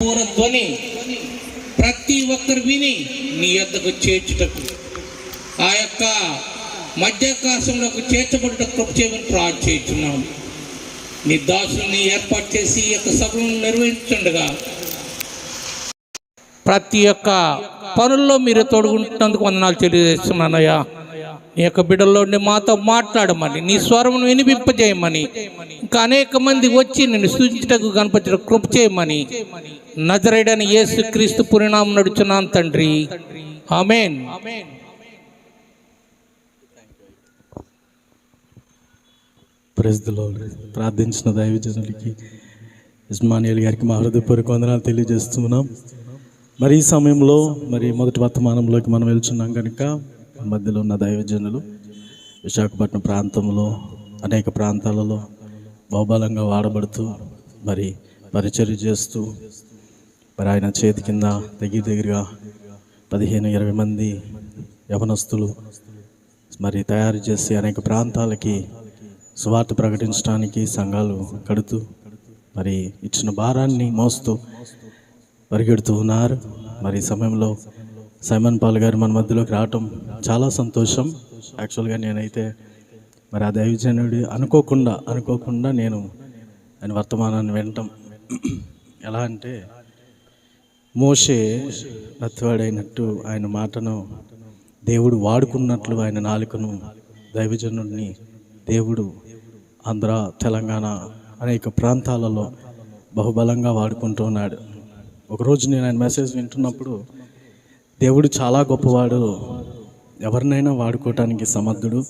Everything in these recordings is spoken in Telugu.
పూర ధ్వని ప్రతి ఒక్కరు విని నీ యొద్దకు చేర్చుటకు ఆ యొక్క మధ్యాకాశంలోకి చేర్చబడుట కృప చేయమని ప్రార్థన నీ దాసుని ఏర్పాటు చేసి ఈ యొక్క సభను నిర్వహించుండగా ప్రతి ఒక్క పనుల్లో మీరు తోడుకుంటున్నందుకు వందనాలు తెలియజేస్తున్నానయ్యా. నీ యొక్క బిడ్డల్లో ఉండి మాతో మాట్లాడమని నీ స్వరమును వినిపింపజేయమని ఇంకా అనేక మంది వచ్చి నేను సూచించటకు కనపరచడం కృప చేయమని నజరేడని యేసు క్రీస్తు పురిణామం నడుచున్నాను తండ్రి. ఆమెన్. ప్రజలో ప్రార్థించిన దైవజనులకి ఇస్మానియల్ గారికి మా హృదయపూర్వక వందనాలు తెలియజేస్తున్నాం. మరి ఈ సమయంలో మరి మొదటి వర్తమానంలోకి మనం వెళ్తున్నాం కనుక మధ్యలో ఉన్న దైవజనులు విశాఖపట్నం ప్రాంతంలో అనేక ప్రాంతాలలో బహుబలంగా వాడబడుతూ మరి పరిచర్య చేస్తూ మరి ఆయన చేతి కింద దగ్గర దగ్గరగా పదిహేను ఇరవై మంది యవనస్తులు మరి తయారు చేసి అనేక ప్రాంతాలకి సువార్త ప్రకటించడానికి సంఘాలు కడుతూ మరి ఇచ్చిన భారాన్ని మోస్తూ పరిగెడుతూ ఉన్నారు. మరి సమయంలో సైమన్ పాల్ గారు మన మధ్యలోకి రావటం చాలా సంతోషం. యాక్చువల్గా నేనైతే మరి ఆ దైవజనుడి అనుకోకుండా అనుకోకుండా నేను ఆయన వర్తమానాన్ని వినటం. ఎలా అంటే మోషే నత్వాడైనట్టు ఆయన మాటను దేవుడు వాడుకున్నట్లు ఆయన నాలుకను దైవజనుడిని దేవుడు ఆంధ్ర తెలంగాణ అనేక ప్రాంతాలలో బహుబలంగా వాడుకుంటూ ఉన్నాడు. ఒకరోజు నేను ఆయన మెసేజ్ వింటున్నప్పుడు దేవుడు చాలా గొప్పవాడు. ఎవరినైనా వాడుకోవటానికి సమర్థుడు.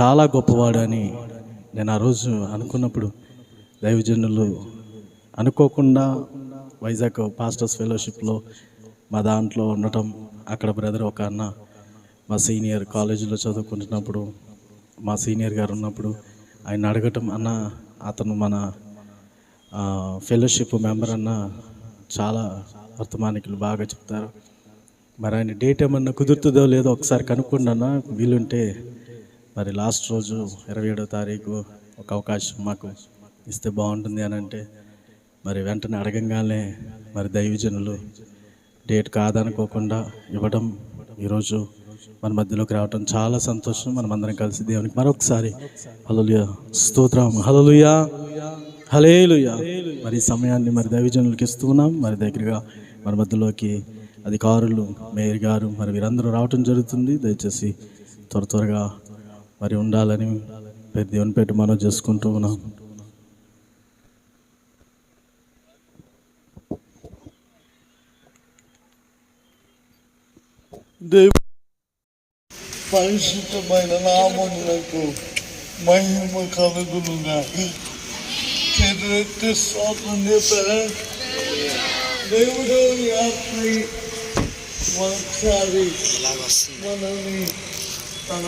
చాలా గొప్పవాడు అని నేను ఆ రోజు అనుకున్నప్పుడు దైవజనులు అనుకోకుండా వైజాగ్ పాస్టర్స్ ఫెలోషిప్లో మా దాంట్లో ఉండటం అక్కడ బ్రదర్ ఒక అన్న మా సీనియర్ కాలేజీలో చదువుకుంటున్నప్పుడు మా సీనియర్ గారు ఉన్నప్పుడు ఆయన అడగటం అన్న అతను మన ఫెలోషిప్ మెంబర్ అన్న చాలా వర్తమానికులు బాగా చెప్తారు. మరి ఆయన డేట్ ఏమన్నా కుదురుతుందో లేదో ఒకసారి కనుక్కోండి వీలుంటే మరి లాస్ట్ రోజు ఇరవై ఏడో తారీఖు ఒక అవకాశం మాకు ఇస్తే బాగుంటుంది అని అంటే మరి వెంటనే అడగంగానే మరి దైవజనులు డేట్ కాదనుకోకుండా ఇవ్వడం ఈరోజు మన మధ్యలోకి రావడం చాలా సంతోషం. మనం అందరం కలిసి దేవునికి మరొకసారి హలలుయ స్తోత్రం. హలలుయా హలేలుయా మరి సమయాన్ని మరి దైవజనులకి ఇస్తున్నాం. మరి దగ్గరగా మన మధ్యలోకి అధికారులు మేయర్ గారు మరి వీరందరూ రావటం జరుగుతుంది. దయచేసి త్వర త్వరగా మరి ఉండాలని పేరు దేవుని పేట మనం చేసుకుంటూ ఉన్నాం. దేవు పరిశుద్ధమైన నామములకు మహిమ కలుగునుగా చేతులెత్తి స్తోత్రం చెప్పారా దేవుడు రాత్రి ఒకసారి మనల్ని తన.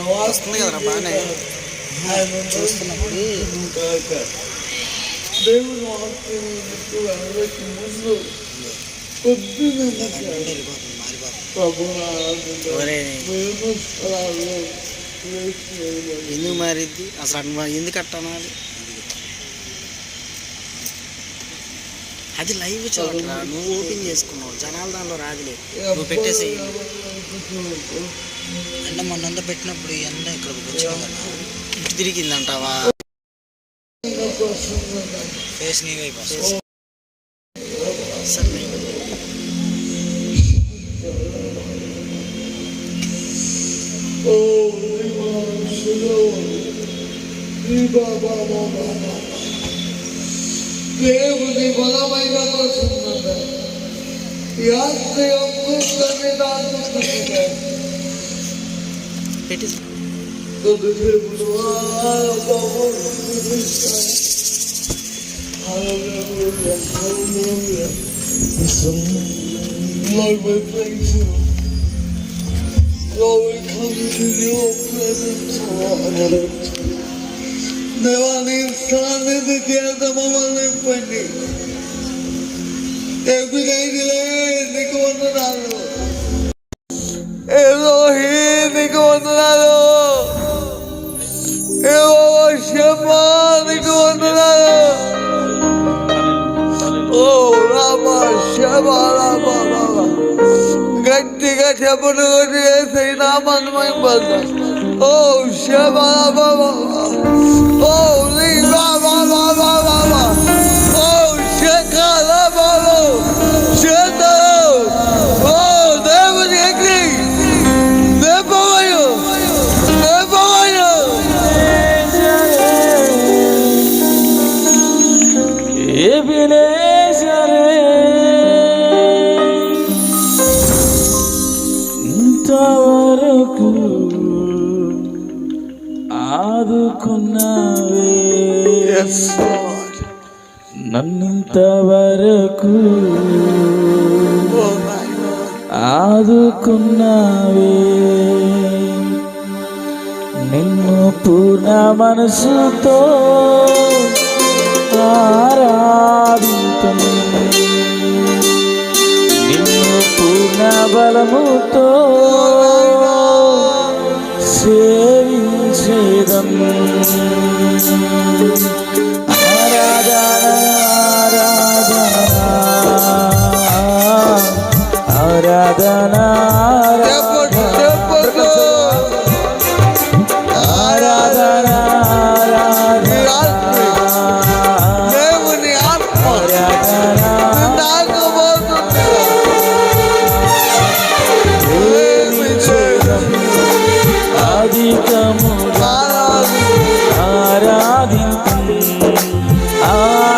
చూస్తున్నప్పుడు. దేవుడు వాక్యం వెళ్ళకి ముందు వేసి ఎందుకు మారిద్ది అసలు ఎందుకు అట్టనాలి అది లైవ్ చూడరా నువ్వు ఓపెన్ చేసుకున్నావు. జనాల దానిలో రాదులే. నువ్వు పెట్టేసి అంటే మొన్నంతా పెట్టినప్పుడు ఈ ఎండ ఇక్కడికి వచ్చావు కదా. ఇటు తిరిగిందంటావా? ఫేస్ నీగా అయిపోతుంది సరే దేవుని బలమైన ప్రసన్నత యాత్ర ఒక్కొక్కరిని దాటుతుంది పెట్టేసి కొద్దిసేపు Lord, we praise you. Lord, we come to your presence, Lord. దేవా నీ సాన్నిధి చేత మమ్మల్ని నింపండి ఎగుదైదిలే నీకు వందనాలు. ఎలోహి నీకు వందనాలు. ఏవో శమా నీకు వందనాలు. ఓ రా బాలా బాలా గట్టిగా చెప్పులు కొట్టి వేసి నామాన్ని మేము Oh, Shema Baba. Oh, Liba Baba Baba. Oh, Shekala Baba. Shetalo. Oh, Devil Yekli. Nepavayo. Nepavayo. Ebine. ఆదుకున్నావే. నిన్ను పూర్ణ మనసుతో ఆరాధింతును నిన్ను పూర్ణ బలముతో సేవించేదం.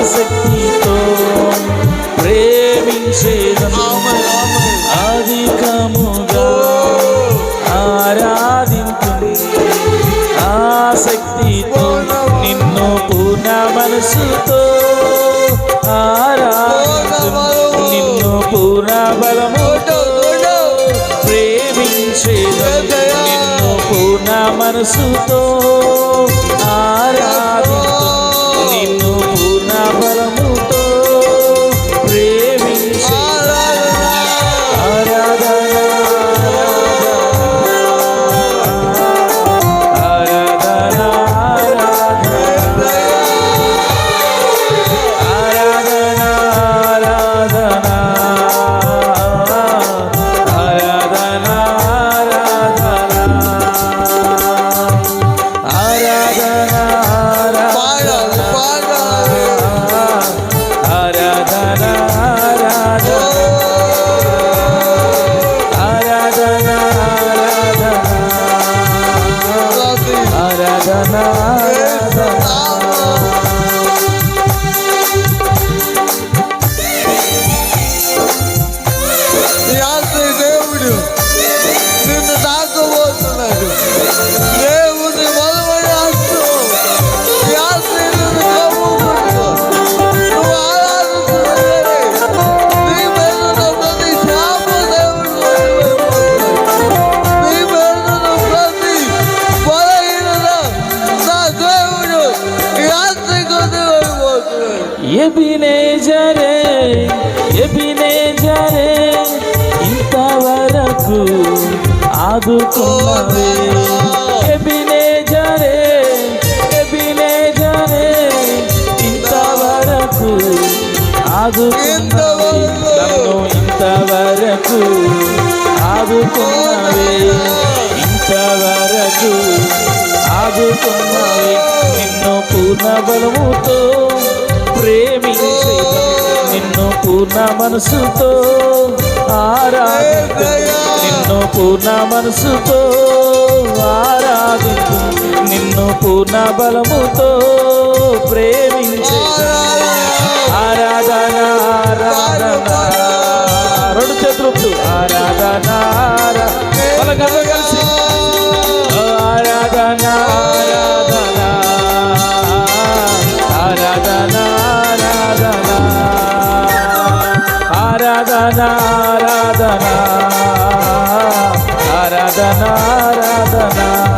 ఆసక్తితో ప్రేమించేదను. అధికముగా ఆరాధించు ఆసక్తితో నిన్ను పూర్ణ మనసుతో ఆరాధింపు నిన్ను పూర్ణ బలముతో ప్రేమించేదను. నిన్ను పూర్ణ మనసుతో ఆరాధింపు ಎಬಿನೇ ಜರೆ ಎಬಿನೇ ಜರೆ ಇಂಥವರಕು ಆದುಕೊಂಡವೇ ಎಬಿನೇ ಜರೆ ಎಬಿನೇ ಜರೆ ಇಂಥವರಕು ಆದುಕೊಂಡವೇ ఇంతవరకు ఆదుకున్నవే ఇంతవరకు ఆదుకున్నవే నిన్ను పూర్ణ బలముతో మనసుతో ఆరాధించు. నిన్ను పూర్ణ మనసుతో ఆరాధించు. నిన్ను పూర్ణ బలముతో ప్రేమించే. ఆరాధన ఆరాధన. రెండు చేతులు ఆరాధన ఆరాధన కలిసి. ఆరాధన ఆరాధన ఆరాధన ఆరాధన ఆరాధన.